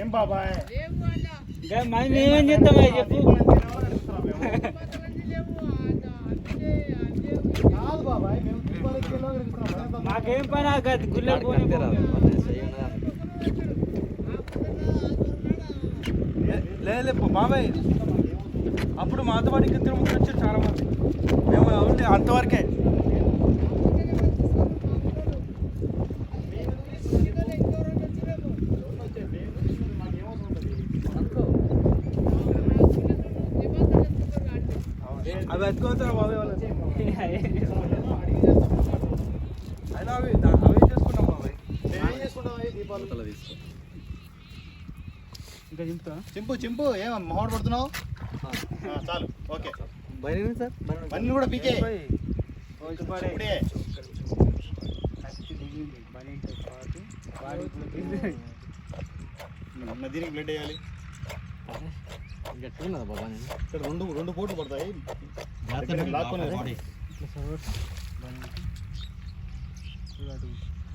ఏం బాబాయ్? మేమేం అయ్యి చెప్పు. మాకేం పని గుళ్ళకి పోనీ లేదు బాబాయ్. అప్పుడు మాతో పాటు ఇంకా తిరుమల వచ్చారు చాలా మంది మేము ఉంటే అంతవరకే. అవి బాబాయ్ వాళ్ళు అయినా అవి దా- అవి చేసుకున్నాం బాబాయ్ మేమేం చేసుకుంటాం ఈ దీపావళి ఇంకా చెప్తా? చింపు చింపు. ఏం మొహం పడుతున్నావు? ఆ, చాలు. ఓకే. పన్ను కూడా పీకే. ఇప్పుడే దీనికి బ్లడ్ వేయాలి. ఇక్కడ రెండు రెండు పోట్లు పడతాయి.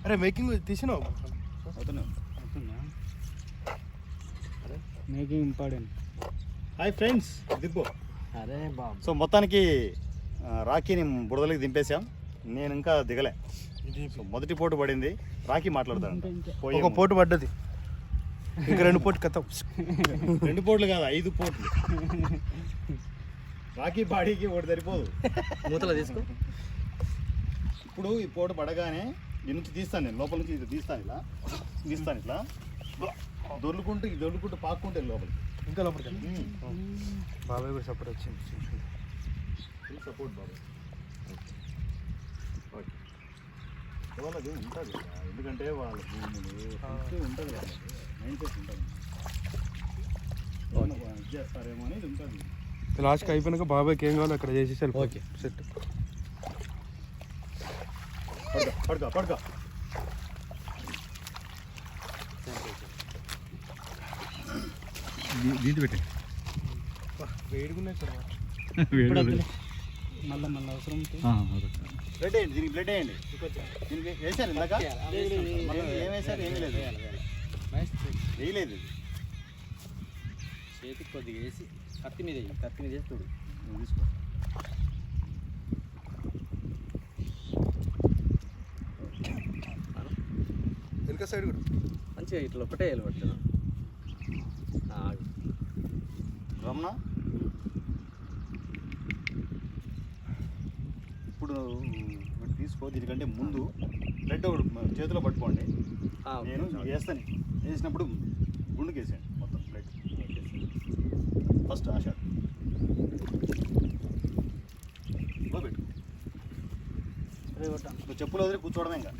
అరే మేకింగ్ తీసినావు. మేకింగ్ ఇంపార్టెంట్ హాయ్ ఫ్రెండ్స్ దిప్పు అరే బాబు. సో మొత్తానికి రాఖీని బుడదలకి దింపేశాం. నేను ఇంకా దిగలే. సో మొదటి పోటు పడింది. రాఖీ మాట్లాడతాను ఒక పోటు పడ్డది. ఇంకా రెండు పోటు కథ. రెండు పోట్లు కాదు ఐదు పోట్లు. రాఖీ బాడీకి ఒకటి సరిపోదు. మూతలో తీసుకో. ఇప్పుడు ఈ పోటు పడగానే దీని నుంచి తీస్తాను నేను లోపల నుంచి ఇది తీస్తాను ఇలా. తీస్తాను ఇట్లా. దొర్లుకుంటూ ఇది దొర్లుకుంటూ పాక్కుంటే లోపలికి. ఇంకా లోపలికి బాబాయ్ కూడా సపోర్ట్ వచ్చింది. సపోర్ట్ బాబు వాళ్ళకి ఉంటుంది. ఎందుకంటే వాళ్ళ భూములు ఉంటుంది వాళ్ళకి మైండ్ సెట్ ఉంటుంది. చేస్తారేమో అనేది ఉంటుంది. లాస్ట్కి అయిపోయినాక బాబాయ్కి ఏం కావాలో అక్కడ చేసేసారు ఓకే. సెట్. పడుకో పడుకో పెట్టి వేడిగున్నాయి సార్ మళ్ళీ మళ్ళీ అవసరం బ్లడ్ వేయండి దీనికి బ్లడ్ వేయండి. దీనికి వేసారు ఇందాక? మళ్ళీ ఏం వేసారు? ఏమీ లేదు. వేయలేదు. చేతికి కొద్దిగా వేసి కత్తి మీద కత్తి మీద వేసి చూడు నువ్వు తీసుకో. వెనక సైడ్ కూడా. మంచిగా ఇట్లా ఒకటే పడుతుంది రమణ? ఒకటి తీసుకో దీనికంటే ముందు బ్లడ్ ఒకటి చేతిలో పట్టుకోండి. నేను వేస్తాను. వేసినప్పుడు గుండుకు వేసాను మొత్తం బ్లడ్. ఫస్ట్ పెట్టు. నువ్వు చెప్పులు వదిలి కూర్చోవడమే ఇంకా.